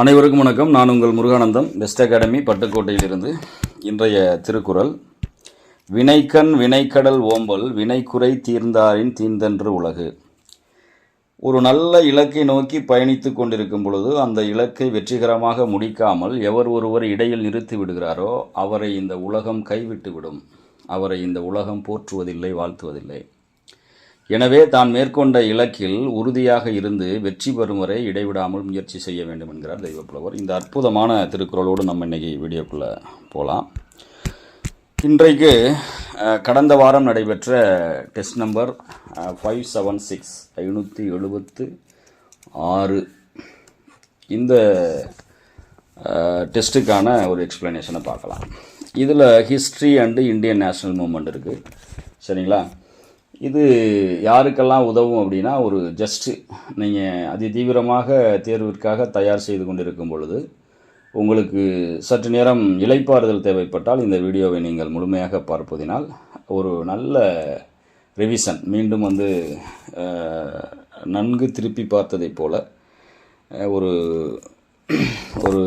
அனைவருக்கும் வணக்கம். நான் உங்கள் முருகானந்தம். Best academy பட்டுக்கோட்டையிலிருந்து. இன்றைய திருக்குறள் வினைக்கண் வினைக்கடல் ஓம்பல் வினைக்குறை தீர்ந்தாரின் தீந்தன்று உலகு ஒரு நல்ல இலக்கை நோக்கி பயணித்து கொண்டிருக்கும் பொழுது அந்த இலக்கை வெற்றிகரமாக முடிக்காமல் எவர் ஒருவர் இடையில் நிறுத்தி விடுகிறாரோ அவரை இந்த உலகம் கைவிட்டு விடும் அவரை இந்த உலகம் போற்றுவதில்லை வாழ்த்துவதில்லை. எனவே தான் மேற்கொண்ட இலக்கில் உறுதியாக இருந்து வெற்றி பெறும் வரை இடைவிடாமல் முயற்சி செய்ய வேண்டும் என்கிறார் தெய்வப்புலவர். இந்த அற்புதமான திருக்குறளோடு நம்ம இன்னைக்கு வீடியோக்குள்ளே போகலாம் இன்றைக்கு கடந்த வாரம் நடைபெற்ற test number five seven six ஐநூற்றி எழுபத்து ஆறு. இந்த டெஸ்ட்டுக்கான ஒரு எக்ஸ்ப்ளனேஷனை பார்க்கலாம். இதில் history and Indian national movement இருக்குது சரிங்களா? இது யாருக்கெல்லாம் உதவும் அப்படின்னா ஒரு ஜஸ்ட்டு நீங்கள் அதி தீவிரமாக தேர்விற்காக தயார் செய்து கொண்டிருக்கும் பொழுது உங்களுக்கு சற்று நேரம் இலைப்பாறுதல் தேவைப்பட்டால் இந்த வீடியோவை நீங்கள் முழுமையாக பார்ப்பதினால் ஒரு நல்ல ரிவிஷன் மீண்டும் வந்து நன்கு திருப்பி பார்த்ததைப் போல ஒரு ஒரு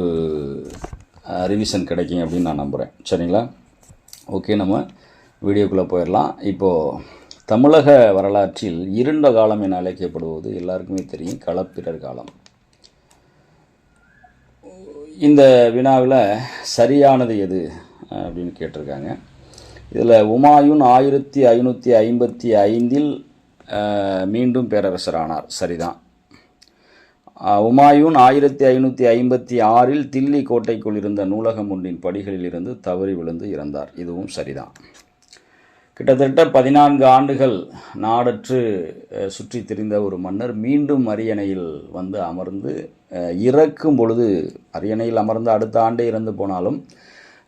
ரிவிஷன் கிடைக்கும் அப்படின்னு நான் நம்புகிறேன் சரிங்களா? ஓகே நம்ம வீடியோக்குள்ளே போயிடலாம். இப்போது தமிழக வரலாற்றில் இருண்ட காலம் என அழைக்கப்படுவது எல்லாருக்குமே தெரியும் களப்பிரர் காலம். இந்த வினாவில் சரியானது எது அப்படின்னு கேட்டிருக்காங்க. இதில் உமாயூன் ஆயிரத்தி ஐநூற்றி ஐம்பத்தி ஐந்தில் மீண்டும் மீண்டும் பேரரசரானார். சரிதான். உமாயூன் ஆயிரத்தி ஐநூற்றி ஐம்பத்தி ஆறில் தில்லி கோட்டைக்குள் இருந்த நூலகம் ஒன்றின் படிகளில் இருந்து தவறி விழுந்து இறந்தார். இதுவும் சரிதான். கிட்டத்தட்ட பதினான்கு ஆண்டுகள் நாடற்று சுற்றி சுற்றித் திரிந்த ஒரு மன்னர் மீண்டும் அரியணையில் வந்து அமர்ந்து இறக்கும் பொழுது அரியணையில் அமர்ந்து அடுத்த ஆண்டே இறந்து போனாலும்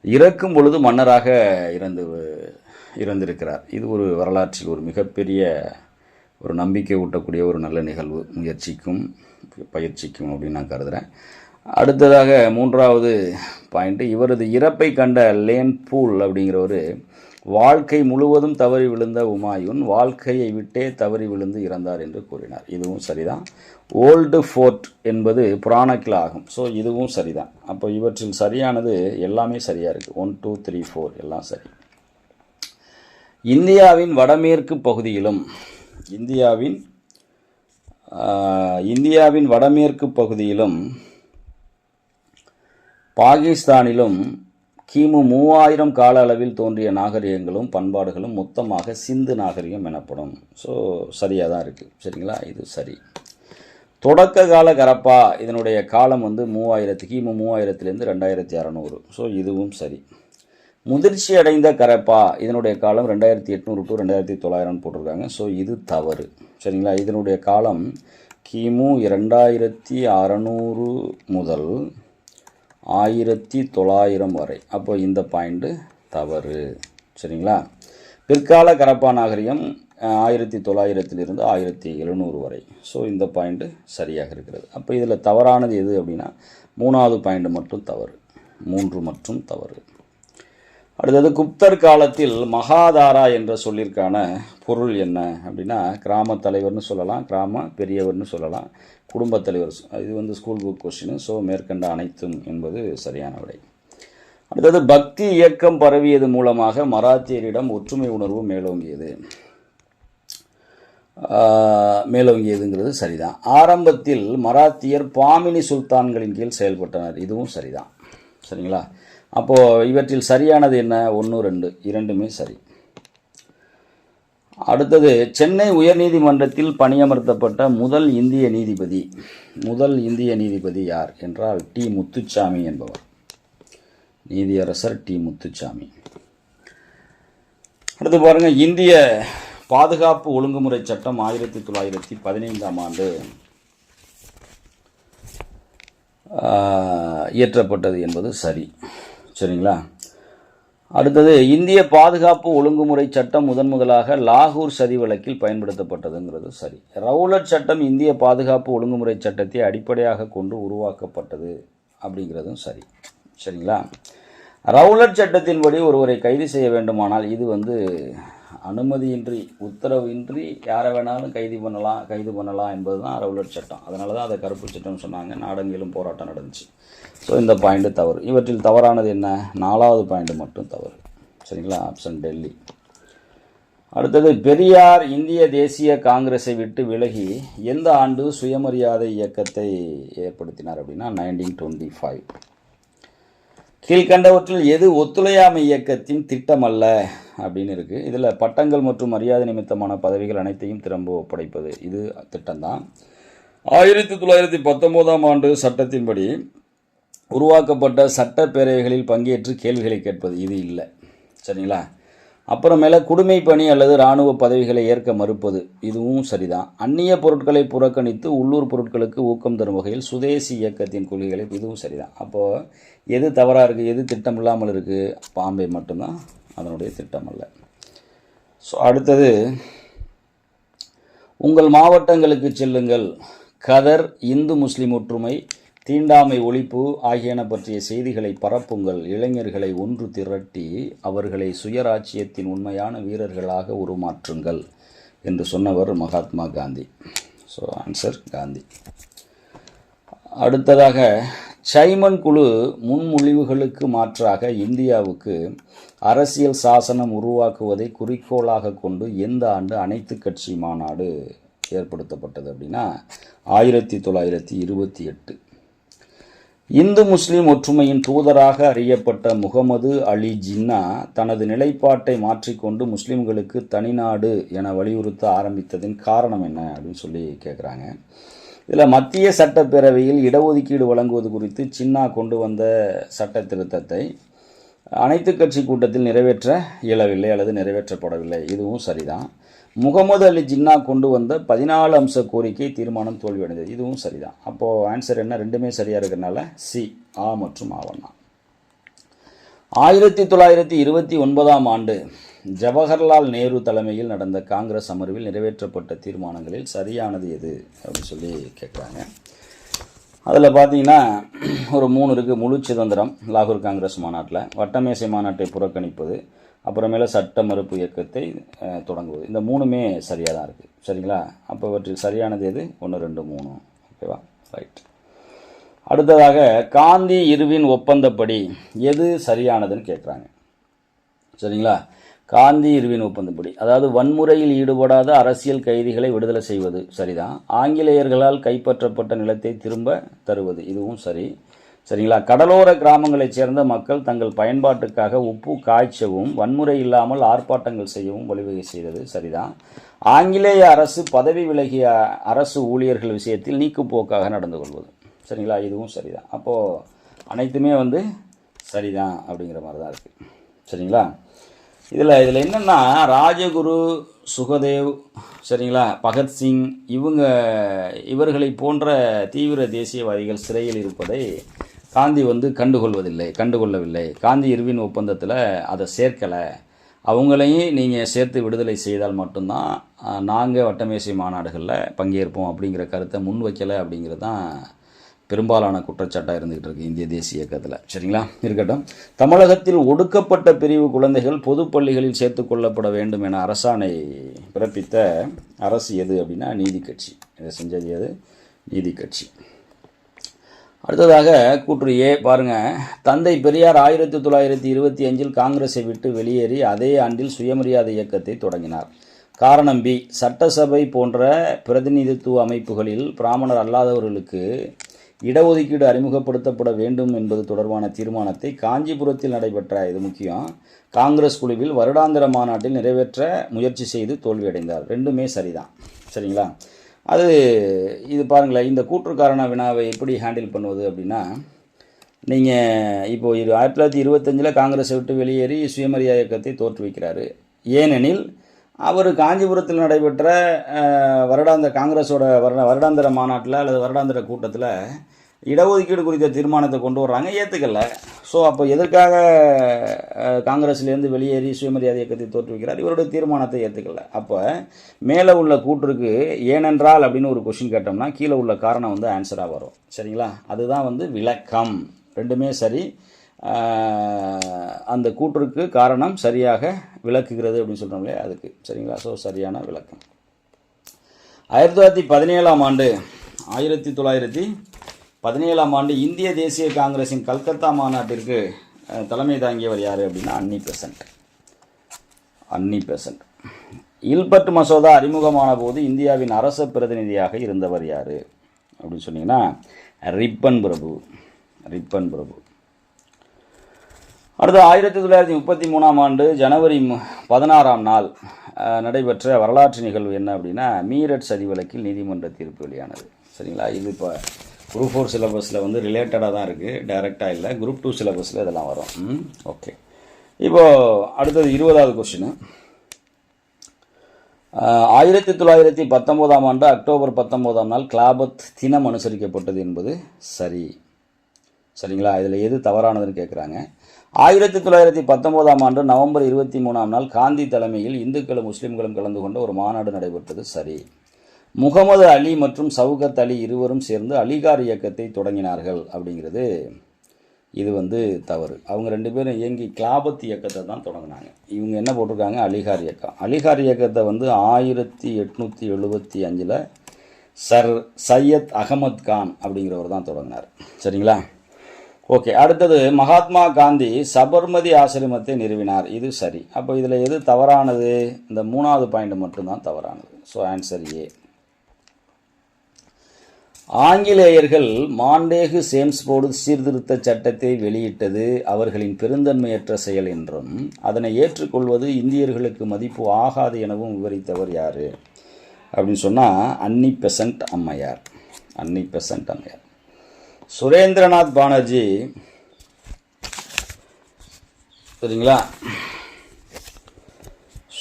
இறக்கும் பொழுது மன்னராக இறந்து இறந்திருக்கிறார். இது ஒரு வரலாற்றில் ஒரு மிகப்பெரிய ஒரு நம்பிக்கை ஊட்டக்கூடிய ஒரு நல்ல நிகழ்வு. முயற்சிக்கும் பயிற்சிக்கும் அப்படின்னு நான் கருதுகிறேன் அடுத்ததாக மூன்றாவது பாயிண்ட் இவரது இறப்பை கண்ட லேன் பூல் அப்படிங்கிறவர் வாழ்க்கை முழுவதும் தவறி விழுந்த உமாயூன் வாழ்க்கையை விட்டே தவறி விழுந்து இறந்தார் என்று கூறினார். இதுவும் சரிதான். ஓல்டு ஃபோர்ட் என்பது புராணக்கில் ஆகும். ஸோ இதுவும் சரிதான். அப்போ இவற்றில் சரியானது எல்லாமே சரியாக இருக்குது ஒன் டூ த்ரீ ஃபோர் எல்லாம் சரி. இந்தியாவின் வடமேற்கு பகுதியிலும் இந்தியாவின் இந்தியாவின் வடமேற்கு பகுதியிலும் பாகிஸ்தானிலும் கிமு மூவாயிரம் கால அளவில் தோன்றிய நாகரிகங்களும் பண்பாடுகளும் மொத்தமாக சிந்து நாகரிகம் எனப்படும். ஸோ சரியாக தான் இருக்குது சரிங்களா? இது சரி. தொடக்க கால கரப்பா இதனுடைய காலம் வந்து மூவாயிரத்து கிமு மூவாயிரத்துலேருந்து ரெண்டாயிரத்தி அறநூறு. ஸோ இதுவும் சரி. முதிர்ச்சி அடைந்த கரப்பா இதனுடைய காலம் ரெண்டாயிரத்தி எட்நூறு டு ரெண்டாயிரத்தி தொள்ளாயிரம் போட்டிருக்காங்க. ஸோ இது தவறு. சரிங்களா? இதனுடைய காலம் கிமு இரண்டாயிரத்தி அறநூறு முதல் ஆயிரத்தி தொள்ளாயிரம் வரை. அப்போ இந்த பாயிண்ட்டு தவறு. சரிங்களா? பிற்கால கரப்பா நாகரிகம் ஆயிரத்தி தொள்ளாயிரத்திலிருந்து ஆயிரத்தி எழுநூறு வரை. ஸோ இந்த பாயிண்ட்டு சரியாக இருக்கிறது. அப்போ இதில் தவறானது எது அப்படின்னா மூணாவது பாயிண்ட் மட்டும் தவறு. மூன்று மற்றும் தவறு. அடுத்தது குப்தர் காலத்தில் மகாதாரா என்ற சொல்லிற்கான பொருள் என்ன அப்படின்னா கிராம தலைவர்னு சொல்லலாம் கிராம பெரியவர்னு சொல்லலாம் குடும்பத் தலைவர். இது வந்து ஸ்கூல் புக் கொஸ்டின் ஸோ மேற்கண்ட அனைத்தும் என்பது சரியான விடை. அடுத்தது பக்தி இயக்கம் பரவியது மூலமாக மராத்தியரிடம் ஒற்றுமை உணர்வு மேலோங்கியது. மேலோங்கியதுங்கிறது சரிதான். ஆரம்பத்தில் மராத்தியர் பாமினி சுல்தான்களின் கீழ் செயல்பட்டனர். இதுவும் சரிதான். சரிங்களா? அப்போது இவற்றில் சரியானது என்ன? ஒன்று ரெண்டு. இரண்டுமே சரி. அடுத்தது சென்னை உயர்நீதிமன்றத்தில் பணியமர்த்தப்பட்ட முதல் இந்திய நீதிபதி. முதல் இந்திய நீதிபதி யார் என்றால் டி. முத்துச்சாமி என்பவர். நீதியரசர் டி. முத்துச்சாமி. அடுத்து பாருங்கள் இந்திய பாதுகாப்பு ஒழுங்குமுறை சட்டம் ஆயிரத்தி தொள்ளாயிரத்தி பதினைந்தாம் ஆண்டு இயற்றப்பட்டது என்பது சரி. சரிங்களா? அடுத்தது இந்திய பாதுகாப்பு ஒழுங்குமுறை சட்டம் முதன் முதலாக லாகூர் சதி வழக்கில் பயன்படுத்தப்பட்டதுங்கிறது சரி. ரவுலட் சட்டம் இந்திய பாதுகாப்பு ஒழுங்குமுறை சட்டத்தை அடிப்படையாக கொண்டு உருவாக்கப்பட்டது அப்படிங்கிறதும் சரி. சரிங்களா? ரவுலட் சட்டத்தின்படி ஒருவரை கைது செய்ய வேண்டுமானால் இது வந்து அனுமதியின்றி உத்தரவின்றி யாரை வேணாலும் கைது பண்ணலாம் கைது பண்ணலாம் என்பது தான் ரவுலட் சட்டம். அதனால தான் அதை கருப்பு சட்டம்னு சொன்னாங்க. நாடெங்கிலும் போராட்டம் நடந்துச்சு. ஸோ இந்த பாயிண்ட்டு தவறு. இவற்றில் தவறானது என்ன? நாலாவது பாயிண்ட் மட்டும் தவறு. சரிங்களா? ஆப்ஷன் டெல்லி அடுத்தது பெரியார் இந்திய தேசிய காங்கிரஸை விட்டு விலகி எந்த ஆண்டு சுயமரியாதை இயக்கத்தை ஏற்படுத்தினார் அப்படின்னா நைன்டீன் டுவெண்ட்டி ஃபைவ் கீழ்கண்டவற்றில் எது ஒத்துழையாமை இயக்கத்தின் திட்டம் அல்ல அப்படின்னு இருக்குது இதில் பட்டங்கள் மற்றும் மரியாதை நிமித்தமான பதவிகள் அனைத்தையும் திரும்ப ஒப்படைப்பது. இது திட்டம்தான். ஆயிரத்தி தொள்ளாயிரத்தி பத்தொம்போதாம் ஆண்டு சட்டத்தின்படி உருவாக்கப்பட்ட சட்டப்பேரவைகளில் பங்கேற்று கேள்விகளை கேட்பது. இது இல்லை. சரிங்களா? அப்புறமேல குடிமை பணி அல்லது இராணுவ பதவிகளை ஏற்க மறுப்பது. இதுவும் சரிதான் அந்நிய பொருட்களை புறக்கணித்து உள்ளூர் பொருட்களுக்கு ஊக்கம் தரும் வகையில் சுதேசி இயக்கத்தின் கொள்கைகளை இதுவும் சரிதான் அப்போது எது தவறாக இருக்குது எது திட்டம் இல்லாமல் இருக்குது பாம்பே மட்டும்தான் அதனுடைய திட்டம் அல்ல. ஸோ அடுத்தது உங்கள் மாவட்டங்களுக்கு செல்லுங்கள். கதர் இந்து முஸ்லீம் ஒற்றுமை தீண்டாமை ஒழிப்பு ஆகியன பற்றிய செய்திகளை பரப்புங்கள். இளைஞர்களை ஒன்று திரட்டி அவர்களை சுயராட்சியத்தின் உண்மையான வீரர்களாக உருமாற்றுங்கள் என்று சொன்னவர் Mahatma Gandhi. So answer Gandhi. அடுத்ததாக சைமன் குழு முன்மொழிவுகளுக்கு மாற்றாக இந்தியாவுக்கு அரசியல் சாசனம் உருவாக்குவதை குறிக்கோளாக கொண்டு எந்த ஆண்டு அனைத்து கட்சி மாநாடு ஏற்படுத்தப்பட்டது அப்படின்னா ஆயிரத்தி தொள்ளாயிரத்தி இருபத்தி எட்டு. இந்து முஸ்லிம் ஒற்றுமையின் தூதராக அறியப்பட்ட முகமது அலி ஜின்னா தனது நிலைப்பாட்டை மாற்றிக்கொண்டு முஸ்லிம்களுக்கு தனிநாடு என வலியுறுத்த ஆரம்பித்ததின் காரணம் என்ன அப்படின்னு சொல்லி கேட்குறாங்க இதில் மத்திய சட்டப்பேரவையில் இடஒதுக்கீடு வழங்குவது குறித்து சின்னா கொண்டு வந்த சட்ட திருத்தத்தை அனைத்து கட்சி கூட்டத்தில் நிறைவேற்ற இயலவில்லை அல்லது நிறைவேற்றப்படவில்லை. இதுவும் சரிதான். முகமது அலி ஜின்னா கொண்டு வந்த பதினாலு அம்ச கோரிக்கை தீர்மானம் தோல்வியடைந்தது. இதுவும் சரிதான். அப்போது ஆன்சர் என்ன? ரெண்டுமே சரியாக இருக்கிறனால சி ஆ மற்றும் ஆவண்ணா ஆயிரத்தி தொள்ளாயிரத்தி இருபத்தி ஒன்பதாம் ஆண்டு ஜவஹர்லால் நேரு தலைமையில் நடந்த காங்கிரஸ் அமர்வில் நிறைவேற்றப்பட்ட தீர்மானங்களில் சரியானது எது அப்படின்னு சொல்லி கேட்குறாங்க. அதில் பார்த்தீங்கன்னா ஒரு மூணு இருக்குது முழு சுதந்திரம் லாகூர் காங்கிரஸ் மாநாட்டில். வட்டமேசை மாநாட்டை புறக்கணிப்பது அப்புறமேல சட்ட மறுப்பு இயக்கத்தை தொடங்குவது. இந்த மூணுமே சரியாக தான் இருக்குது சரிங்களா? அப்போ இவற்றில் சரியானது எது? ஒன்று ரெண்டு மூணு. ஓகேவா? ரைட் அடுத்ததாக காந்தி இருவின் ஒப்பந்தப்படி எது சரியானதுன்னு கேட்குறாங்க. சரிங்களா? காந்தி இருவின் ஒப்பந்தப்படி. அதாவது வன்முறையில் ஈடுபடாத அரசியல் கைதிகளை விடுதலை செய்வது சரிதான். ஆங்கிலேயர்களால் கைப்பற்றப்பட்ட நிலத்தை திரும்ப தருவது இதுவும் சரி. சரிங்களா? கடலோர கிராமங்களைச் சேர்ந்த மக்கள் தங்கள் பயன்பாட்டுக்காக உப்பு காய்ச்சவும் வன்முறை இல்லாமல் ஆர்ப்பாட்டங்கள் செய்யவும் வழிவகை செய்தது சரிதான். ஆங்கிலேய அரசு பதவி விலகிய அரசு ஊழியர்கள் விஷயத்தில் நீக்குப்போக்காக நடந்து கொள்வது. சரிங்களா? இதுவும் சரிதான். அப்போது அனைத்துமே வந்து சரிதான் அப்படிங்கிற மாதிரி தான் இருக்குது சரிங்களா? இதில் இதில் என்னென்னா ராஜகுரு சுகதேவ் சரிங்களா? பகத்சிங் இவங்க இவர்களை போன்ற தீவிர தேசியவாதிகள் சிறையில் இருப்பதை காந்தி வந்து கண்டுகொள்வதில்லை கண்டுகொள்ளவில்லை. காந்தி இருவின் ஒப்பந்தத்தில் அதை சேர்க்கலை. அவங்களையும் நீங்கள் சேர்த்து விடுதலை செய்தால் மட்டும்தான் நாங்கள் வட்டமேசை மாநாடுகளில் பங்கேற்போம் அப்படிங்கிற கருத்தை முன்வைக்கலை அப்படிங்கிறது தான் பெரும்பாலான குற்றச்சாட்டாக இருந்துகிட்டு இருக்கு இந்திய தேசிய இயக்கத்தில். சரிங்களா? இருக்கட்டும். தமிழகத்தில் ஒடுக்கப்பட்ட பிரிவு குழந்தைகள் பொது பள்ளிகளில் சேர்த்து கொள்ளப்பட வேண்டும் என அரசாணை பிறப்பித்த அரசு எது அப்படின்னா நீதி கட்சி. இதை செஞ்சது எது? நீதி கட்சி. அடுத்ததாக கூற்று ஏ பாருங்க. தந்தை பெரியார் ஆயிரத்தி தொள்ளாயிரத்தி இருபத்தி அஞ்சில் காங்கிரஸை விட்டு வெளியேறி அதே ஆண்டில் சுயமரியாதை இயக்கத்தை தொடங்கினார். காரணம் பி. சட்டசபை போன்ற பிரதிநிதித்துவ அமைப்புகளில் பிராமணர் அல்லாதவர்களுக்கு இடஒதுக்கீடு அறிமுகப்படுத்தப்பட வேண்டும் என்பது தொடர்பான தீர்மானத்தை காஞ்சிபுரத்தில் நடைபெற்ற இது முக்கியம் காங்கிரஸ் குழுவில் வருடாந்திர மாநாட்டில் நிறைவேற்ற முயற்சி செய்து தோல்வியடைந்தார். ரெண்டுமே சரிதான். சரிங்களா? அது இது பாருங்களேன் இந்த கூற்றுக்காரண வினாவை எப்படி ஹேண்டில் பண்ணுவது அப்படின்னா நீங்கள் இப்போ இரு ஆயிரத்தி தொள்ளாயிரத்தி இருபத்தஞ்சில் காங்கிரஸை விட்டு வெளியேறி சுயமரியா இயக்கத்தை தோற்றுவிக்கிறாரு. ஏனெனில் அவர் காஞ்சிபுரத்தில் நடைபெற்ற வருடாந்த வருடாந்திர காங்கிரஸோட வருட வருடாந்திர மாநாட்டில் அல்லது வருடாந்திர கூட்டத்தில் இடஒதுக்கீடு குறித்த தீர்மானத்தை கொண்டு வர்றாங்க ஏற்றுக்கல ஸோ அப்போ எதற்காக காங்கிரஸ்லேருந்து வெளியேறி சுயமரியாதை இயக்கத்தை தோற்றுவிக்கிறார்? இவருடைய தீர்மானத்தை ஏற்றுக்கல அப்போ மேலே உள்ள கூற்றுக்கு ஏனென்றால் அப்படின்னு ஒரு கொஷின் கேட்டோம்னா கீழே உள்ள காரணம் வந்து ஆன்சராக வரும். சரிங்களா? அதுதான் வந்து விளக்கம். ரெண்டுமே சரி. அந்த கூற்றுக்கு காரணம் சரியாக விளக்குகிறது அப்படின்னு சொல்கிறோம் இல்லையா? அதுக்கு. சரிங்களா? ஸோ சரியான விளக்கம். ஆயிரத்தி தொள்ளாயிரத்தி பதினேழாம் ஆண்டு ஆயிரத்தி தொள்ளாயிரத்தி பதினேழாம் ஆண்டு இந்திய தேசிய காங்கிரஸின் கல்கத்தா மாநாட்டிற்கு தலைமை தாங்கியவர் யார் அப்படின்னா அன்னி பெசன்ட் அன்னி பெசன்ட் இல்பர்ட் மசோதா அறிமுகமான போது இந்தியாவின் அரச பிரதிநிதியாக இருந்தவர் யார் அப்படின்னு சொன்னீங்கன்னா ரிப்பன் பிரபு. ரிப்பன் பிரபு. அடுத்து ஆயிரத்தி தொள்ளாயிரத்தி முப்பத்தி மூணாம் ஆண்டு ஜனவரி பதினாறாம் நாள் நடைபெற்ற வரலாற்று நிகழ்வு என்ன அப்படின்னா மீரட் சதி வழக்கில் நீதிமன்ற தீர்ப்பு வெளியானது. சரிங்களா? இது இப்போ குரூப் ஃபோர் சிலபஸில் வந்து ரிலேட்டடாக தான் இருக்குது டைரெக்டாக இல்லை. குரூப் டூ சிலபஸில் இதெல்லாம் வரும். ம் ஓகே இப்போது அடுத்தது இருபதாவது கொஸ்டின் ஆயிரத்தி தொள்ளாயிரத்தி பத்தொம்போதாம் ஆண்டு அக்டோபர் பத்தொம்போதாம் நாள் கிளாபத் தினம் அனுசரிக்கப்பட்டது என்பது சரி. சரிங்களா? இதில் எது தவறானதுன்னு கேட்குறாங்க ஆயிரத்தி தொள்ளாயிரத்தி பத்தொம்போதாம் ஆண்டு நவம்பர் இருபத்தி மூணாம் நாள் காந்தி தலைமையில் இந்துக்களும் முஸ்லீம்களும் கலந்து கொண்ட ஒரு மாநாடு நடைபெற்றது. சரி. முகமது அலி மற்றும் சவுகத் அலி இருவரும் சேர்ந்து அலிகார் இயக்கத்தை தொடங்கினார்கள் அப்படிங்கிறது. இது வந்து தவறு. அவங்க ரெண்டு பேரும் இயங்கி கிளாபத் இயக்கத்தை தான் தொடங்கினாங்க. இவங்க என்ன போட்டிருக்காங்க? அலிகார் இயக்கம். அலிகார் இயக்கத்தை வந்து ஆயிரத்தி எட்நூற்றி எழுபத்தி அஞ்சில் சர் சையத் அகமத் கான் அப்படிங்கிறவர் தான் தொடங்கினார். சரிங்களா? ஓகே. அடுத்தது மகாத்மா காந்தி சபர்மதி ஆசிரமத்தை நிறுவினார். இது சரி. அப்போ இதில் எது தவறானது? இந்த மூணாவது பாயிண்ட் மட்டும்தான் தவறானது. ஸோ ஆன்சர் ஏ ஆங்கிலேயர்கள் மாண்டேகு சேம்ஸ்போர்டு சீர்திருத்த சட்டத்தை வெளியிட்டது அவர்களின் பெருந்தன்மையற்ற செயல் என்றும் அதனை ஏற்றுக்கொள்வது இந்தியர்களுக்கு மதிப்பு ஆகாது எனவும் விவரித்தவர் யார்? அப்படின்னு சொன்னால் அன்னி பெசன்ட் அம்மையார். அன்னி பெசன்ட் அம்மையார். சுரேந்திரநாத் பானர்ஜி. சரிங்களா?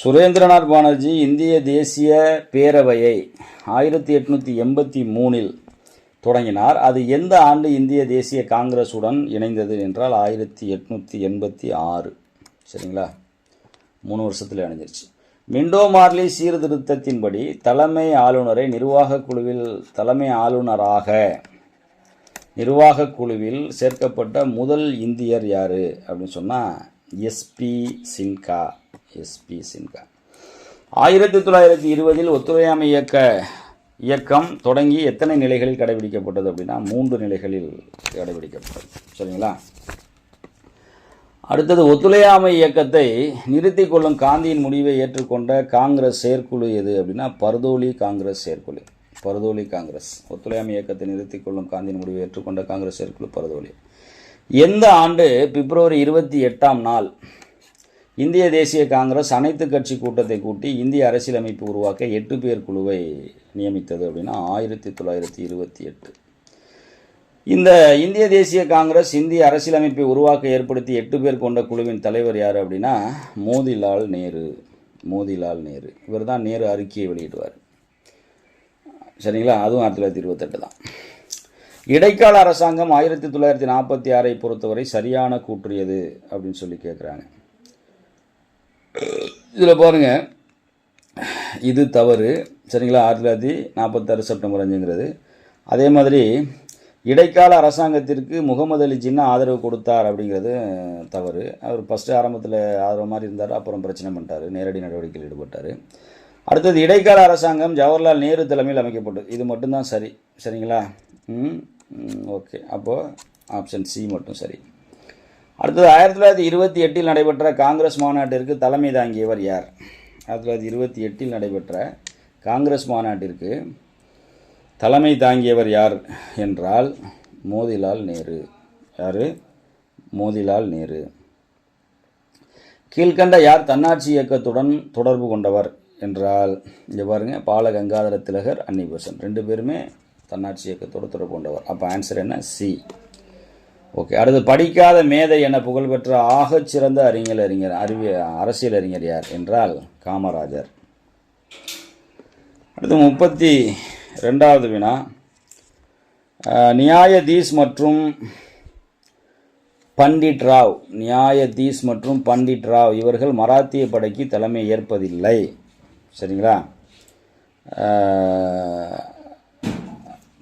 சுரேந்திரநாத் பானர்ஜி இந்திய தேசிய பேரவையை ஆயிரத்தி எட்நூற்றி எண்பத்தி மூணில் தொடங்கினார். அது எந்த ஆண்டு இந்திய தேசிய காங்கிரஸுடன் இணைந்தது என்றால் ஆயிரத்தி எட்நூற்றி எண்பத்தி ஆறு. சரிங்களா? மூணு வருஷத்தில் இணைஞ்சிருச்சு மிண்டோ மார்லி சீர்திருத்தத்தின்படி தலைமை ஆளுநரை நிர்வாகக் குழுவில் தலைமை ஆளுநராக நிர்வாகக் குழுவில் சேர்க்கப்பட்ட முதல் இந்தியர் யார் அப்படின்னு சொன்னால் எஸ்பி சின்கா. எஸ்பி சின்கா. ஆயிரத்தி தொள்ளாயிரத்தி இருபதில் ஒத்துழையாமை இயக்க இயக்கம் தொடங்கி எத்தனை நிலைகளில் கடைபிடிக்கப்பட்டது அப்படின்னா மூன்று நிலைகளில் கடைபிடிக்கப்பட்டது. சரிங்களா? அடுத்தது ஒத்துழையாமை இயக்கத்தை நிறுத்தி கொள்ளும் காந்தியின் முடிவை ஏற்றுக்கொண்ட காங்கிரஸ் செயற்குழு எது அப்படின்னா பர்தோலி காங்கிரஸ் செயற்குழு. பர்தோலி காங்கிரஸ். ஒத்துழையாமை இயக்கத்தை நிறுத்தி கொள்ளும் காந்தியின் முடிவை ஏற்றுக்கொண்ட காங்கிரஸ் செயற்குழு பர்தோலி. எந்த ஆண்டு பிப்ரவரி இருபத்தி எட்டாம் நாள் இந்திய தேசிய காங்கிரஸ் அனைத்து கட்சி கூட்டத்தை கூட்டி இந்திய அரசியலமைப்பு உருவாக்க எட்டு பேர் குழுவை நியமித்தது அப்படின்னா ஆயிரத்தி தொள்ளாயிரத்தி இருபத்தி எட்டு. இந்த இந்திய தேசிய காங்கிரஸ் இந்திய அரசியலமைப்பை உருவாக்க ஏற்படுத்தி எட்டு பேர் கொண்ட குழுவின் தலைவர் யார் அப்படின்னா மோதிலால் நேரு. மோதிலால் நேரு. இவர் தான் நேரு அறிக்கையை வெளியிடுவார். சரிங்களா? அதுவும் ஆயிரத்தி தொள்ளாயிரத்தி இருபத்தெட்டு தான். இடைக்கால அரசாங்கம் ஆயிரத்தி தொள்ளாயிரத்தி நாற்பத்தி ஆறை பொறுத்தவரை சரியான கூற்றியது அப்படின்னு சொல்லி கேட்குறாங்க இதில் பாருங்கள் இது தவறு. சரிங்களா? ஆயிரத்தி தொள்ளாயிரத்தி நாற்பத்தாறு செப்டம்பர் அஞ்சுங்கிறது. அதே மாதிரி இடைக்கால அரசாங்கத்திற்கு முகமது அலி ஜின்னா ஆதரவு கொடுத்தார் அப்படிங்கிறது தவறு. அவர் ஃபஸ்ட்டு ஆரம்பத்தில் ஆதரவு மாதிரி இருந்தார் அப்புறம் பிரச்சனை பண்ணிட்டார். நேரடி நடவடிக்கையில் ஈடுபட்டார். அடுத்தது இடைக்கால அரசாங்கம் ஜவஹர்லால் நேரு தலைமையில் அமைக்கப்பட்டது. இது மட்டும்தான் சரி. சரிங்களா? ம் ஓகே. அப்போது ஆப்ஷன் சி மட்டும் சரி. அடுத்தது ஆயிரத்தி தொள்ளாயிரத்தி இருபத்தி எட்டில் நடைபெற்ற காங்கிரஸ் மாநாட்டிற்கு தலைமை தாங்கியவர் யார்? ஆயிரத்தி தொள்ளாயிரத்தி இருபத்தி எட்டில் நடைபெற்ற காங்கிரஸ் மாநாட்டிற்கு தலைமை தாங்கியவர் யார் என்றால் மோதிலால் நேரு. யார்? மோதிலால் நேரு. கீழ்கண்ட யார் தன்னாட்சி இயக்கத்துடன் தொடர்பு கொண்டவர் என்றால் இங்கே பாருங்கள் பால கங்காதர திலகர் அன்னி பெசன்ட் ரெண்டு பேருமே தன்னாட்சி இயக்கத்தோடு தொடர்பு கொண்டவர். அப்போ ஆன்சர் என்ன? C okay. அடுத்து படிக்காத மேதை என புகழ்பெற்ற ஆகச் சிறந்த அறிஞர் அறிஞர் அறிவிய அரசியல் அறிஞர் யார் என்றால் காமராஜர். அடுத்து முப்பத்தி ரெண்டாவது வினா. நியாயதீஸ் மற்றும் பண்டிட் ராவ். நியாயதீஸ் மற்றும் பண்டிட் ராவ் இவர்கள் மராத்திய படைக்கு தலைமை ஏற்பதில்லை. சரிங்களா?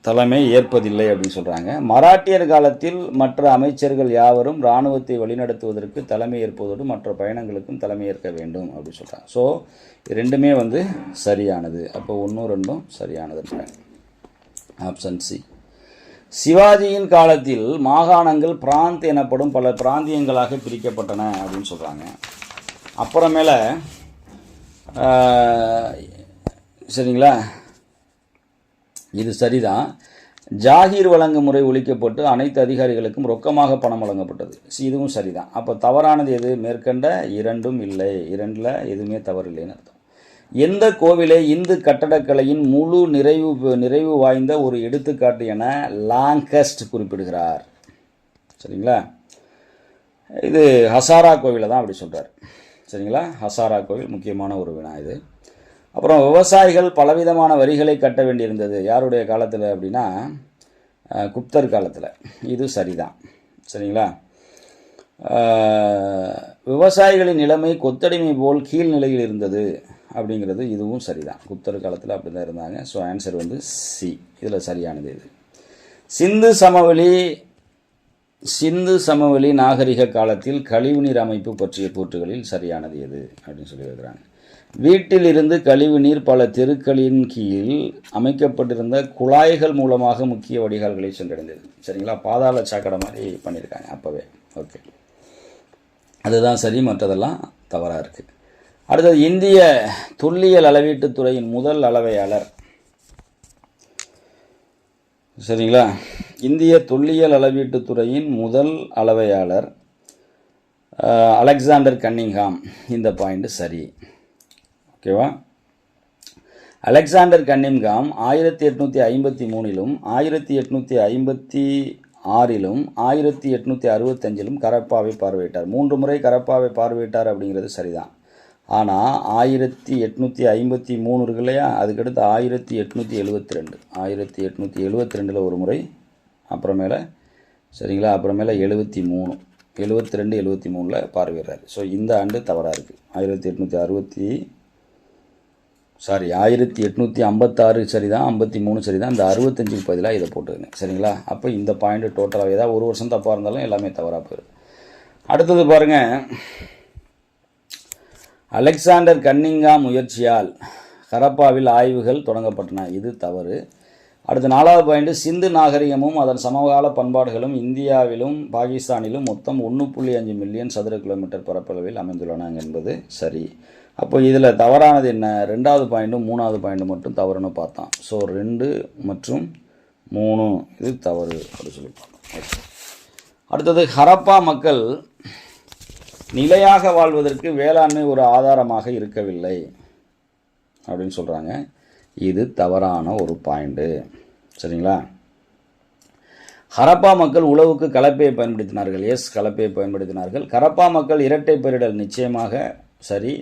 தலைமை ஏற்பதில்லை அப்படின்னு சொல்கிறாங்க மராட்டியர் காலத்தில் மற்ற அமைச்சர்கள் யாவரும் இராணுவத்தை வழிநடத்துவதற்கு தலைமை ஏற்பதோடு மற்ற பயணங்களுக்கும் தலைமை ஏற்க வேண்டும் அப்படின்னு சொல்கிறாங்க ஸோ ரெண்டுமே வந்து சரியானது. அப்போ ஒன்றும் ரெண்டும் சரியானதுன்றாங்க ஆப்ஷன் சி சிவாஜியின் காலத்தில் மாகாணங்கள் பிராந்த் எனப்படும் பல பிராந்தியங்களாக பிரிக்கப்பட்டன அப்படின்னு சொல்கிறாங்க அப்புறமேல சரிங்களா? இது சரிதான். ஜாகீர் வழங்கும் முறை ஒழிக்கப்பட்டு அனைத்து அதிகாரிகளுக்கும் ரொக்கமாக பணம் வழங்கப்பட்டது. இதுவும் சரிதான். அப்போ தவறானது எது? மேற்கண்ட இரண்டும் இல்லை. இரண்டில் எதுவுமே தவறு இல்லைன்னு அர்த்தம். எந்த கோவிலை இந்து கட்டடக்கலையின் முழு நிறைவு நிறைவு வாய்ந்த ஒரு எடுத்துக்காட்டு என லாங்கஸ்ட் குறிப்பிடுகிறார். சரிங்களா? இது ஹசாரா கோவிலை தான் அப்படி சொல்கிறார் சரிங்களா? ஹசாரா கோவில் முக்கியமான ஒரு வினா இது. அப்புறம் விவசாயிகள் பலவிதமான வரிகளை கட்ட வேண்டியிருந்தது. யாருடைய காலத்தில் அப்படின்னா குப்தர் காலத்தில். இது சரிதான். சரிங்களா? விவசாயிகளின் நிலைமை கொத்தடிமை போல் கீழ்நிலையில் இருந்தது அப்படிங்கிறது இதுவும் சரிதான். குப்தர் காலத்தில் அப்படி தான் இருந்தாங்க. ஸோ ஆன்சர் வந்து சி இதில் சரியானது இது. சிந்து சமவெளி சிந்து சமவெளி நாகரிக காலத்தில் கழிவுநீர் அமைப்பு பற்றிய கூற்றுகளில் சரியானது எது? அப்படின்னு சொல்லி இருக்கிறாங்க வீட்டில் இருந்து கழிவுநீர் பல தெருக்களின் கீழ் அமைக்கப்பட்டிருந்த குழாய்கள் மூலமாக முக்கிய வடிகால்களை சென்றடைந்தது. சரிங்களா? பாதாள சாக்கடை மாதிரி பண்ணியிருக்காங்க அப்போவே. ஓகே. அதுதான் சரி மற்றதெல்லாம் தவறாக இருக்குது அடுத்தது இந்திய துல்லியல் அளவீட்டுத் துறையின் முதல் அளவையாளர். சரிங்களா? இந்திய தொல்லியல் அளவீட்டுத் துறையின் முதல் அளவையாளர் அலெக்சாண்டர் கன்னிங்ஹாம். இந்த பாயிண்ட் சரி. ஓகேவா? அலெக்சாண்டர் கன்னிம்காம் ஆயிரத்தி எட்நூற்றி ஐம்பத்தி மூணிலும் ஆயிரத்தி எட்நூற்றி ஐம்பத்தி ஆறிலும் ஆயிரத்தி எட்நூற்றி அறுபத்தஞ்சிலும் கரப்பாவை பார்வையிட்டார். மூன்று முறை கரப்பாவை பார்வையிட்டார் அப்படிங்கிறது சரிதான். ஆனால் ஆயிரத்தி எட்நூற்றி ஐம்பத்தி மூணு இருக்கு இல்லையா? அதுக்கடுத்து ஆயிரத்தி எட்நூற்றி எழுபத்தி ரெண்டு ஆயிரத்தி எட்நூற்றி எழுபத்தி ரெண்டில் ஒரு முறை அப்புறமேல சரிங்களா? அப்புறமேல எழுபத்தி மூணு. எழுபத்தி ரெண்டு எழுபத்தி மூணில் பார்வையிடுறாரு. ஸோ இந்த ஆண்டு தவறாக இருக்குது ஆயிரத்தி எட்நூற்றி அறுபத்தி சாரி ஆயிரத்தி எட்நூற்றி ஐம்பத்தாறு சரி தான் ஐம்பத்தி மூணு சரி தான் இந்த அறுபத்தஞ்சுக்கு பதிலாக இதை போட்டுருங்க சரிங்களா? அப்போ இந்த பாயிண்ட் டோட்டலாக ஏதாவது ஒரு வருஷம் தப்பாக இருந்தாலும் எல்லாமே தவறாக போயிடும். அடுத்தது பாருங்கள் அலெக்சாண்டர் கன்னிங்கா முயற்சியால் ஹரப்பாவில் ஆய்வுகள் தொடங்கப்பட்டன. இது தவறு. அடுத்த நாலாவது பாயிண்ட் சிந்து நாகரிகமும் அதன் சமகால பண்பாடுகளும் இந்தியாவிலும் பாகிஸ்தானிலும் மொத்தம் ஒன்று புள்ளி அஞ்சு மில்லியன் சதுர கிலோமீட்டர் பரப்பளவில் அமைந்துள்ளன என்பது சரி. அப்போ இதில் தவறானது என்ன? ரெண்டாவது பாயிண்ட்டும் மூணாவது பாயிண்ட்டும் மட்டும் தவறுன்னு பார்த்தோம் ஸோ ரெண்டு மற்றும் மூணு. இது தவறு அப்படி சொல்லி பார்த்தோம் அடுத்தது ஹரப்பா மக்கள் நிலையாக வாழ்வதற்கு வேளாண்மை ஒரு ஆதாரமாக இருக்கவில்லை அப்படின்னு சொல்கிறாங்க இது தவறான ஒரு பாயிண்ட்டு சரிங்களா? ஹரப்பா மக்கள் உழவுக்கு கலப்பையை பயன்படுத்தினார்கள். எஸ் கலப்பையை பயன்படுத்தினார்கள். கரப்பா மக்கள் இரட்டை பெரிடல் நிச்சயமாக சரி.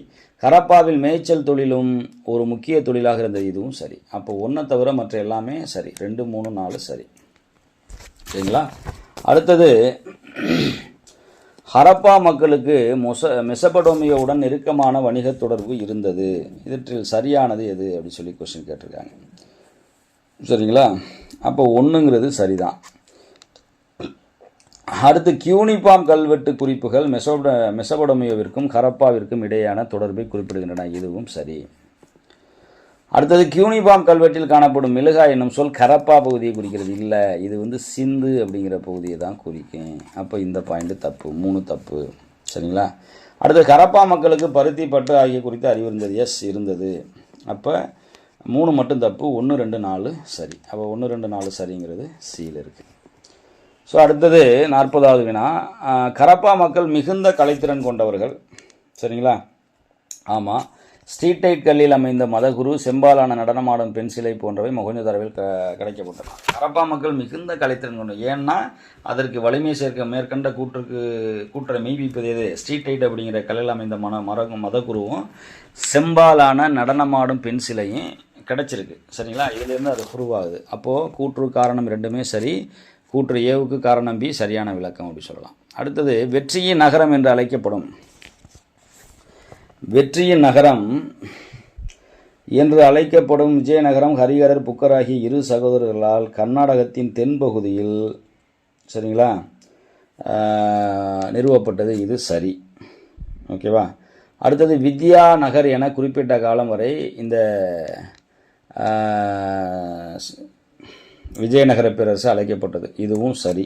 ஹரப்பாவில் மேய்ச்சல் தொழிலும் ஒரு முக்கிய தொழிலாக இருந்தது. இதுவும் சரி. அப்போ ஒன்றை தவிர மற்ற எல்லாமே சரி. ரெண்டு மூணு நாலு சரி. சரிங்களா? அடுத்தது ஹரப்பா மக்களுக்கு மொச மெசபடோமியாவுடன் நெருக்கமான வணிக தொடர்பு இருந்தது. இவற்றில் சரியானது எது அப்படின்னு சொல்லி கொஸ்டின் கேட்டிருக்காங்க. சரிங்களா? அப்போ ஒன்றுங்கிறது சரிதான். அடுத்து கியூனிபாம் கல்வெட்டு குறிப்புகள் மெசோட மெசபடமியோவிற்கும் ஹரப்பாவிற்கும் இடையேயான தொடர்பை குறிப்பிடுகின்றன. இதுவும் சரி. அடுத்தது கியூனிபாம் கல்வெட்டில் காணப்படும் மிளகா என்னும் சொல் கரப்பா பகுதியை குறிக்கிறது. இல்லை இது வந்து சிந்து அப்படிங்கிற பகுதியை தான் குறிக்கும். அப்போ இந்த பாயிண்ட் தப்பு மூணு தப்பு. சரிங்களா? அடுத்து கரப்பா மக்களுக்கு பருத்தி பட்டு ஆகிய குறித்து அறிவு இருந்தது எஸ் இருந்தது. அப்போ மூணு மட்டும் தப்பு ஒன்று ரெண்டு நாலு சரி. அப்போ ஒன்று ரெண்டு நாலு சரிங்கிறது சியில் இருக்குது ஸோ அடுத்தது நாற்பதாவது வினா. கரப்பா மக்கள் மிகுந்த கலைத்திறன் கொண்டவர்கள். சரிங்களா? ஆமாம் ஸ்ட்ரீட்லைட் கல்லில் அமைந்த மதகுரு செம்பாலான நடனமாடும் பெண் சிலை போன்றவை மொகஞ்சதாரவில் க கிடைக்கப்பட்டன. கரப்பா மக்கள் மிகுந்த கலைத்திறன் கொண்ட ஏன்னா அதற்கு வலிமை சேர்க்க மேற்கண்ட கூற்றுக்கு கூற்றை மெய்ப்பிப்பது எது? ஸ்ட்ரீட்லைட் அப்படிங்கிற கல்லில் அமைந்த மன மர மதகுருவும் செம்பாலான நடனமாடும் பெண் சிலையும் கிடைச்சிருக்கு. சரிங்களா? இதுலேருந்து அது உருவாகுது. அப்போது கூற்று காரணம் ரெண்டுமே சரி. கூற்று ஏவுக்கு காரணம் பி சரியான விளக்கம் அப்படி சொல்லலாம். அடுத்தது வெற்றியின் நகரம் என்று அழைக்கப்படும். வெற்றியின் நகரம் என்று அழைக்கப்படும் விஜயநகரம் ஹரிஹரர் புக்கர் ஆகிய இரு சகோதரர்களால் கர்நாடகத்தின் தென்பகுதியில் சரிங்களா? நிறுவப்பட்டது. இது சரி. ஓகேவா? அடுத்தது வித்யா நகர் என குறிப்பிட்ட காலம் வரை இந்த விஜயநகர பேரரசு அழைக்கப்பட்டது. இதுவும் சரி.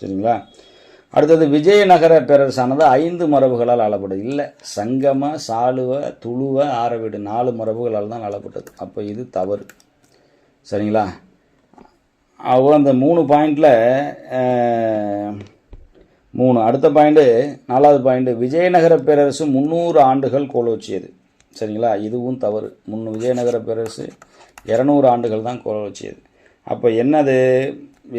சரிங்களா? அடுத்தது விஜயநகர பேரரசானது ஐந்து மரபுகளால் ஆளப்பட்டது. இல்லை சங்கம சாலுவ துளுவ ஆரவீடு நாலு மரபுகளால் தான் ஆளப்பட்டது. அப்போ இது தவறு. சரிங்களா? அவ்வளோ அந்த மூணு பாயிண்டில் மூணு. அடுத்த பாயிண்ட்டு நாலாவது பாயிண்ட்டு விஜயநகர பேரரசு முந்நூறு ஆண்டுகள் கோலோச்சியது சரிங்களா? இதுவும் தவறு. முன் விஜயநகர பேரரசு இரநூறு ஆண்டுகள் தான் கோலோச்சியது அப்போ என்னது?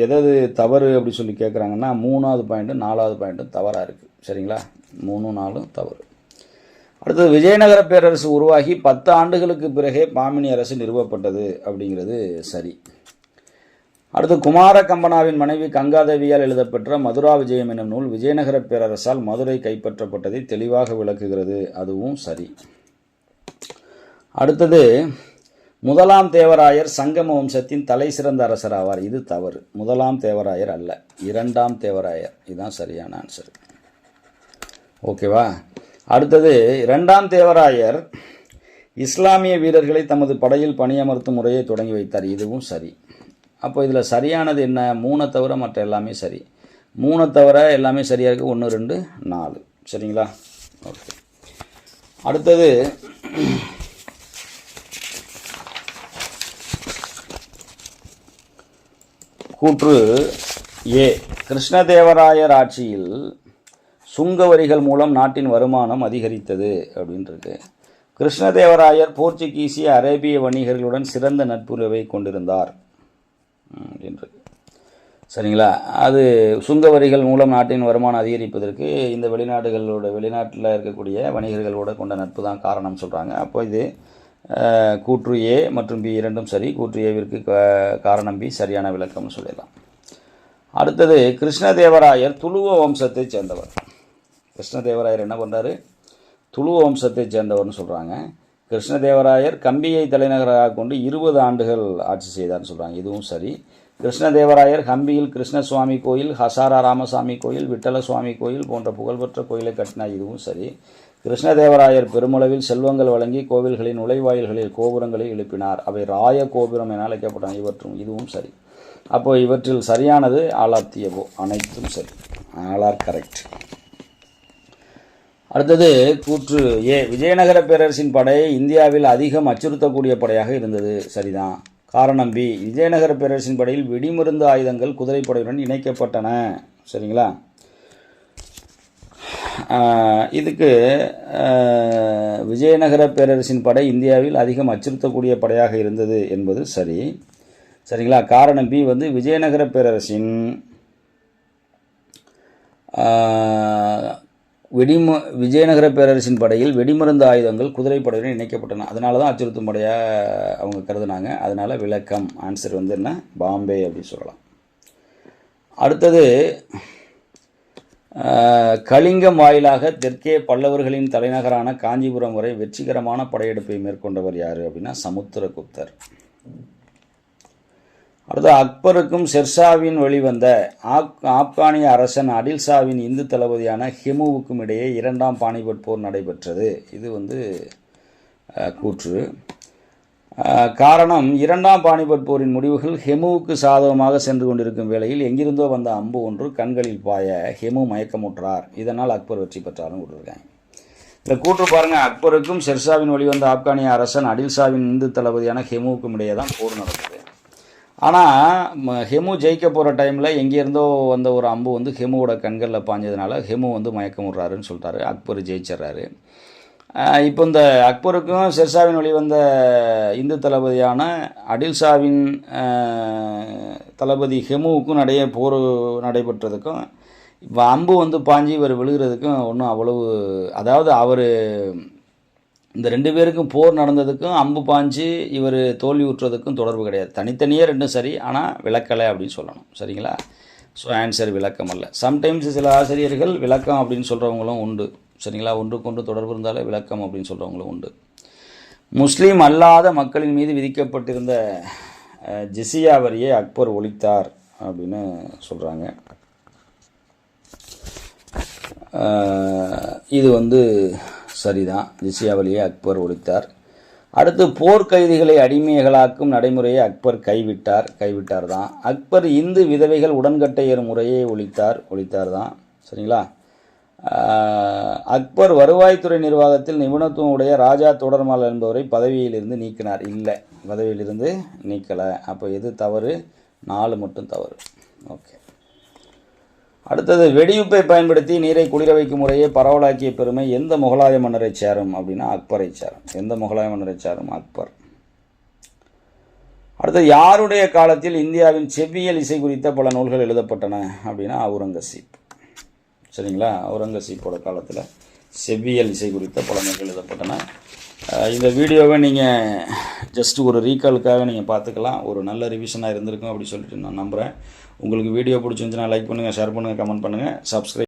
எதது தவறு அப்படி சொல்லி கேட்குறாங்கன்னா மூணாவது பாயிண்ட்டும் நாலாவது பாயிண்ட்டும் தவறாக இருக்குது சரிங்களா? மூணு நாலும் தவறு. அடுத்தது விஜயநகர பேரரசு உருவாகி பத்து ஆண்டுகளுக்கு பிறகே பாமினி அரசு நிறுவப்பட்டது அப்படிங்கிறது சரி. அடுத்து குமார கம்பனாவின் மனைவி கங்காதேவியால் எழுதப்பெற்ற மதுரா விஜயம் என்னும் நூல் விஜயநகர பேரரசால் மதுரை கைப்பற்றப்பட்டதை தெளிவாக விளக்குகிறது. அதுவும் சரி. அடுத்தது முதலாம் தேவராயர் சங்கம வம்சத்தின் தலை சிறந்த அரசர் ஆவார் இது தவறு. முதலாம் தேவராயர் அல்ல. இரண்டாம் தேவராயர். இதுதான் சரியான ஆன்சர் ஓகேவா அடுத்தது இரண்டாம் தேவராயர் இஸ்லாமிய வீரர்களை தமது படையில் பணியமர்த்தும் முறையை தொடங்கி வைத்தார். இதுவும் சரி. அப்போ இதில் சரியானது என்ன? மூணை தவிர மற்ற எல்லாமே சரி. மூணை தவிர எல்லாமே சரியாக இருக்குது ஒன்று ரெண்டு நாலு. சரிங்களா? ஓகே அடுத்தது கூற்று ஏ. கிருஷ்ணதேவராயர் ஆட்சியில் சுங்க வரிகள் மூலம் நாட்டின் வருமானம் அதிகரித்தது அப்படின்றது. கிருஷ்ணதேவராயர் போர்ச்சுகீசிய அரேபிய வணிகர்களுடன் சிறந்த நட்புறவை கொண்டிருந்தார். ம், அப்படின்றது சரிங்களா? அது சுங்க வரிகள் மூலம் நாட்டின் வருமானம் அதிகரிப்பதற்கு இந்த வெளிநாடுகளோட வெளிநாட்டில் இருக்கக்கூடிய வணிகர்களோட கொண்ட நட்பு தான் காரணம் சொல்கிறாங்க அப்போ இது கூற்று ஏ மற்றும் பி இரண்டும் சரி. கூற்று ஏவிற்கு காரணம் பி சரியான விளக்கம்னு சொல்லிடலாம். அடுத்தது கிருஷ்ணதேவராயர் துளுவ வம்சத்தைச் சேர்ந்தவர். கிருஷ்ணதேவராயர் என்ன பண்ணுறாரு துளுவ வம்சத்தைச் சேர்ந்தவர்னு சொல்கிறாங்க கிருஷ்ணதேவராயர் கம்பியை தலைநகராக கொண்டு இருபது ஆண்டுகள் ஆட்சி செய்தார்னு சொல்கிறாங்க இதுவும் சரி. கிருஷ்ணதேவராயர் ஹம்பியில் கிருஷ்ணசுவாமி கோயில் ஹசாரா ராமசாமி கோயில் விட்டல சுவாமி கோயில் போன்ற புகழ்பெற்ற கோயிலை கட்டினார். இதுவும் சரி. கிருஷ்ணதேவராயர் பெருமளவில் செல்வங்கள் வழங்கி கோவில்களின் நுழைவாயில்களில் கோபுரங்களை எழுப்பினார். அவை ராய கோபுரம் என அழைக்கப்பட்டன. இவற்றும் இதுவும் சரி. அப்போ இவற்றில் சரியானது ஆலாத்தியவோ அனைத்தும் சரி. ஆலார் கரெக்ட். அடுத்தது கூற்று ஏ. விஜயநகர பேரரசின் படை இந்தியாவில் அதிகம் அச்சுறுத்தக்கூடிய படையாக இருந்தது. சரிதான். காரணம் பி. விஜயநகர பேரரசின் படையில் வெடிமருந்து ஆயுதங்கள் குதிரைப்படையுடன் இணைக்கப்பட்டன. சரிங்களா? இதுக்கு விஜயநகர பேரரசின் படை இந்தியாவில் அதிகம் அச்சுறுத்தக்கூடிய படையாக இருந்தது என்பது சரி. சரிங்களா? காரணம் பி வந்து விஜயநகர பேரரசின் வெடிம விஜயநகர பேரரசின் படையில் வெடிமருந்து ஆயுதங்கள் குதிரைப்படையுடன் இணைக்கப்பட்டன. அதனால தான் அச்சுறுத்தும் படையாக அவங்க கருதுனாங்க. அதனால் விளக்கம் ஆன்சர் வந்து என்ன? பாம்பே அப்படின்னு சொல்லலாம். அடுத்தது கலிங்கம் வாயிலாக தெற்கே பல்லவர்களின் தலைநகரான காஞ்சிபுரம் வரை வெற்றிகரமான படையெடுப்பை மேற்கொண்டவர் யார் அப்படின்னா சமுத்திரகுப்தர். அடுத்து அக்பருக்கும் ஷெர்ஷாவின் வெளிவந்த ஆப் ஆப்கானிய அரசன் அடில்ஷாவின் இந்து தளபதியான ஹிமுவுக்கும் இடையே இரண்டாம் பானிபட் போர் நடைபெற்றது. இது வந்து கூற்று. காரணம் இரண்டாம் பாணிபட் போரின் முடிவுகள் ஹெமுவுக்கு சாதகமாக சென்று கொண்டிருக்கும் வேளையில் எங்கிருந்தோ வந்த அம்பு ஒன்று கண்களில் பாய ஹெமு மயக்கமுற்றார். இதனால் அக்பர் வெற்றி பெற்றாலும் கொடுத்துருக்காங்க. இந்த கூற்று பாருங்க அக்பருக்கும் ஷெர்ஷாவின் வழிவந்த ஆப்கானிய அரசன் அடில்ஷாவின் இந்து தளபதியான ஹெமுவுக்கும் இடையே தான் போர் நடந்தது. ஆனால் ஹெமு ஜெயிக்க போகிற டைமில் எங்கேருந்தோ வந்த ஒரு அம்பு வந்து ஹெமுவோட கண்களில் பாஞ்சதுனால ஹெமு வந்து மயக்கமுடுறாருன்னு சொல்கிறாரு சொல்லிட்டாரு. அக்பர் ஜெயிச்சிட்றாரு. இப்போ இந்த அக்பருக்கும் ஷெர்ஷாவின் வெளிவந்த இந்து தளபதியான அடில்ஷாவின் தளபதி ஹெமுவுக்கும் நடைய போர் நடைபெற்றதுக்கும் இப்போ அம்பு வந்து பாஞ்சு இவர் விழுகிறதுக்கும் ஒன்றும் அவ்வளவு அதாவது அவர் இந்த ரெண்டு பேருக்கும் போர் நடந்ததுக்கும் அம்பு பாஞ்சு இவர் தோல்வி உற்றதுக்கும் தொடர்பு கிடையாது. தனித்தனியே ரெண்டும் சரி ஆனால் விளக்கலை அப்படின்னு சொல்லணும். சரிங்களா? ஸோ ஆன்சர் விளக்கம் அல்ல. சம்டைம்ஸ் சில ஆசிரியர்கள் விளக்கம் அப்படின்னு சொல்கிறவங்களும் உண்டு. சரிங்களா? ஒன்றுக்கொன்று தொடர்பு இருந்தாலே விளக்கம் அப்படின்னு சொல்கிறவங்களும் உண்டு. முஸ்லீம் அல்லாத மக்களின் மீது விதிக்கப்பட்டிருந்த ஜிசியா வரியை அக்பர் ஒழித்தார் அப்படின்னு சொல்கிறாங்க இது வந்து சரிதான். ஜிசியா வரியை அக்பர் ஒழித்தார். அடுத்து போர்க்கைதிகளை அடிமைகளாக்கும் நடைமுறையை அக்பர் கைவிட்டார். கைவிட்டார் தான் அக்பர் இந்து விதவைகள் உடன்கட்டை ஏறும் முறையை ஒழித்தார். ஒழித்தார் தான் சரிங்களா? அக்பர் வருவாய்த்துறை நிர்வாகத்தில் நிபுணத்துவம் உடைய ராஜா தொடர்மால் என்பவரை பதவியிலிருந்து நீக்கினார். இல்லை பதவியிலிருந்து நீக்கலை. அப்போ எது தவறு? நாலு மட்டும் தவறு. ஓகே. அடுத்தது வெடியுப்பை பயன்படுத்தி நீரை குளிர வைக்கும் முறையை பரவலாக்கிய பெருமை எந்த முகலாய மன்னரை சேரும் அப்படின்னா அக்பரை சேரும். எந்த முகலாய மன்னரை சேரும்? அக்பர். அடுத்து யாருடைய காலத்தில் இந்தியாவின் செவ்வியல் இசை குறித்த பல நூல்கள் எழுதப்பட்டன அப்படின்னா அவுரங்கசீப். சரிங்களா? அவுரங்கசீப்போட காலத்தில் செவ்வியல் இசை குறித்த பல நூல்கள் எழுதப்பட்டன இந்த வீடியோவை நீங்கள் ஜஸ்ட் ஒரு ரீகாலுக்காக நீங்கள் பார்த்துக்கலாம். ஒரு நல்ல ரிவிஷனாக இருந்திருக்கும் அப்படி சொல்லிட்டு நான் நம்புகிறேன் உங்களுக்கு வீடியோ பிடிச்சிருந்துச்சுன்னா லைக் பண்ணுங்கள் ஷேர் பண்ணுங்கள் கமெண்ட் பண்ணுங்கள் சப்ஸ்கிரைப்